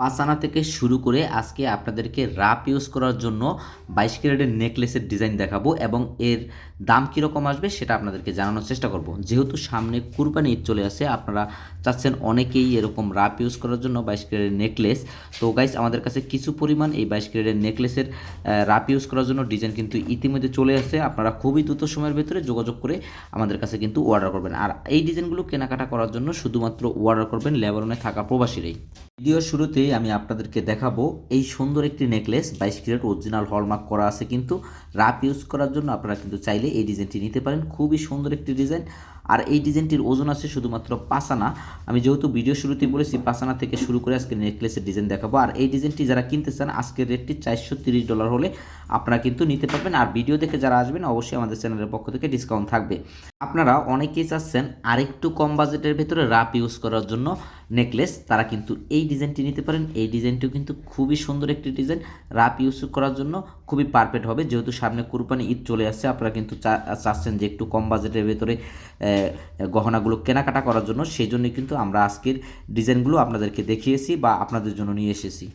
পাঁচ আনা থেকে শুরু করে আজকে আপনাদেরকে রাপ ইউজ করার জন্য বাইশ ক্যারেটের নেকলেসের ডিজাইন দেখাবো এবং এর দাম কীরকম আসবে সেটা আপনাদেরকে জানানোর চেষ্টা করব। যেহেতু সামনে কুরবানি ঈদ চলে আসে, আপনারা চাচ্ছেন অনেকেই এরকম রাপ ইউজ করার জন্য বাইশ ক্যারেটের নেকলেস তো গাইস আমাদের কাছে কিছু পরিমাণ এই বাইশ ক্যারেটের নেকলেসের রাপ ইউজ করার জন্য ডিজাইন কিন্তু ইতিমধ্যে চলে আসে। আপনারা খুবই দ্রুত সময়ের ভেতরে যোগাযোগ করে আমাদের কাছে কিন্তু অর্ডার করবেন। আর এই ডিজাইনগুলো কেনাকাটা করার জন্য শুধুমাত্র অর্ডার করবেন লেবারনে থাকা প্রবাসীরাই। ভিডিওর শুরুতেই আমি আপনাদেরকে দেখাবো এই সুন্দর একটি নেকলেস বাইশ ক্যারেট অরিজিনাল হলমার্ক করা আছে কিন্তু রাপ ইউজ করার জন্য আপনারা কিন্তু চাইলে এই ডিজাইনটি নিতে পারেন। খুবই সুন্দর একটি ডিজাইন আর এই ডিজাইনটির ওজন আছে শুধুমাত্র পাসানা। আমি যেহেতু ভিডিও শুরুতেই বলেছি, পাসানা থেকে শুরু করে আজকে নেকলেসের ডিজাইন দেখাবো। আর এই ডিজাইনটি যারা কিনতে চান, আজকের রেটটি চারশো তিরিশ ডলার হলে আপনারা কিন্তু নিতে পারবেন। আর ভিডিও দেখে যারা আসবেন, অবশ্যই আমাদের চ্যানেলের পক্ষ থেকে ডিসকাউন্ট থাকবে। আপনারা অনেকেই চাচ্ছেন আরেকটু কম বাজেটের ভেতরে রাপ ইউজ করার জন্য নেকলেস তারা কিন্তু এই ডিজাইনটি নিতে পারেন। এই ডিজাইনটিও কিন্তু খুবই সুন্দর একটি ডিজাইন। রাপ ইউজ করার জন্য খুবই পারফেক্ট হবে। যেহেতু সামনে কুরবানি ঈদ চলে আসছে, আপনারা কিন্তু চাচ্ছেন যে একটু কম বাজেটের ভেতরে গহনাগুলো কেনাকাটা করার জন্য। সেই জন্য কিন্তু আমরা আজকের ডিজাইনগুলো আপনাদেরকে দেখিয়েছি বা আপনাদের জন্য নিয়ে এসেছি।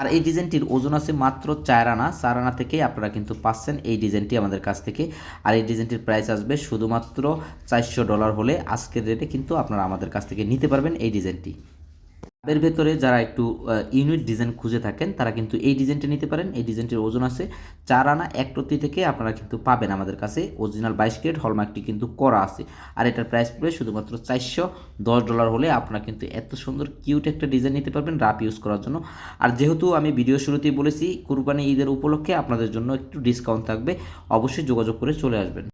আর এই ডিজাইনটির ওজন আছে মাত্র চার আনা। চার আনা থেকেই আপনারা কিন্তু পাচ্ছেন এই ডিজাইনটি আমাদের কাছ থেকে। আর এই ডিজাইনটির প্রাইস আসবে শুধুমাত্র চারশো ডলার হলে। আজকের রেটে কিন্তু আপনারা আমাদের কাছ থেকে নিতে পারবেন এই ডিজাইনটি। এর ভেতরে যারা একটু ইউনিট ডিজাইন খুঁজে থাকেন, তারা কিন্তু এই ডিজাইনটি নিতে পারেন। এই ডিজাইনটির ওজন আছে চার আনা এক প্রতি থেকে আপনারা কিন্তু পাবেন আমাদের কাছে। অরিজিনাল বাইশ ক্যারেট হলমার্কটি কিন্তু করা আছে। আর এটার প্রাইস পড়বে শুধুমাত্র চারশো দশ ডলার হলে আপনারা কিন্তু এত সুন্দর কিউট একটা ডিজাইন নিতে পারবেন রাপ ইউজ করার জন্য। আর যেহেতু আমি ভিডিও শুরুতেই বলেছি, কুরবানি ঈদের উপলক্ষে আপনাদের জন্য একটু ডিসকাউন্ট থাকবে, অবশ্যই যোগাযোগ করে চলে আসবেন।